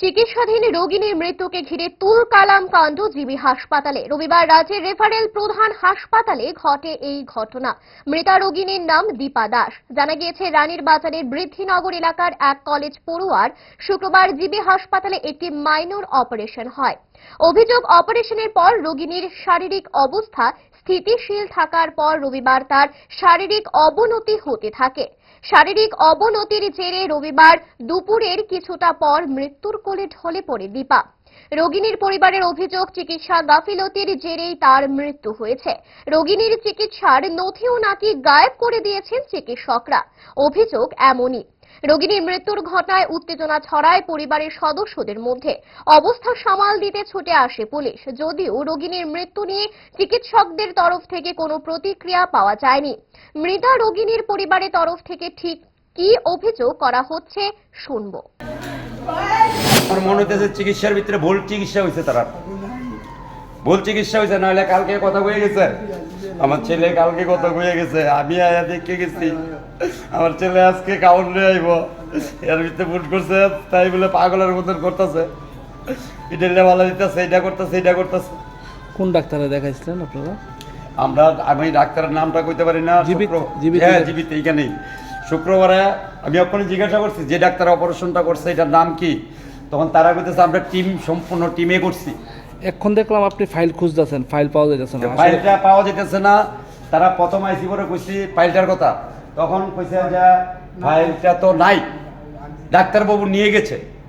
চিকিৎসাধীন রোগিনীর মৃত্যুকে ঘিরে তুল কালাম কাণ্ড জিবি হাসপাতালে। রবিবার রাজ্যের রেফারেল প্রধান হাসপাতালে ঘটে এই ঘটনা। মৃতা রোগিনীর নাম দীপা দাস। জানা গিয়েছে, রানীর বাজারের বৃদ্ধিনগর এলাকার এক কলেজ পড়ুয়ার শুক্রবার জিবি হাসপাতালে একটি মাইনর অপারেশন হয়। অভিযোগ, অপারেশনের পর রোগিনীর শারীরিক অবস্থা স্থিতিশীল থাকার পর রবিবার তার শারীরিক অবনতি হতে থাকে। শারীরিক অবনতির জেরে রবিবার দুপুরের কিছুটা পর মৃত্যুর কোলে ঢলে পড়ে দীপা। রোগিনীর পরিবারের অভিযোগ, চিকিৎসা গাফিলতির জেরেই তার মৃত্যু হয়েছে। রোগিনীর চিকিৎসার নথিও নাকি গায়েব করে দিয়েছেন চিকিৎসকরা। অভিযোগ এমনই। রোগিনীর মৃত্যুর ঘটনায় উত্তেজনা ছড়ায় পরিবারের সদস্যদের মধ্যে। অবস্থা সামাল দিতে ছুটে আসে পুলিশ। যদিও রোগিনীর মৃত্যু নিয়ে চিকিৎসকদের তরফ থেকে কোনো প্রতিক্রিয়া পাওয়া যায়নি। মৃতা রোগিনীর পরিবারের তরফ থেকে ঠিক কি অভিযোগ করা হচ্ছে, শুনব। আমার মনে হইতেছে চিকিৎসার ভিতরে ভুল চিকিৎসা হয়েছে তারা। ভুল চিকিৎসা হয়েছে নাহলে কালকে কথা হয়ে গেছে। আমার ছেলে কালকে কথা হয়ে গেছে আমি আয়া দেখে গেছি। আমার ছেলে আজকে কাউন্ট নিয়ে আইব। এর ভিতরে ভুল করছে তাই বলে পাগলের মতন করতেছে। এটা ভালো দিতেছে এটা করতেছে এটা করতেছে। কোন ডাক্তারে দেখাইছিলেন আপনারা? আমরা আমি ডাক্তারের নামটা কইতে পারি না হ্যাঁ জীবিত এইখানেই। শুক্রবারে আমি ওখানে জিজ্ঞাসা করছি যে ডাক্তার অপারেশনটা করছে এটার নাম কি? তখন তারা কইতেছে আমরা টিম সম্পূর্ণ টিমে করছি। এখন দেখলাম আপনি ফাইল খুঁজতেছেন ফাইল পাওয়া যাইতেছে না। ফাইলটা পাওয়া যেতেছে না। তারা প্রথম আইসি করে কইছি ফাইলটার কথা। তখন কইছে যে ফাইলটা তো নাই। ডাক্তারবাবু নিয়ে গেছে।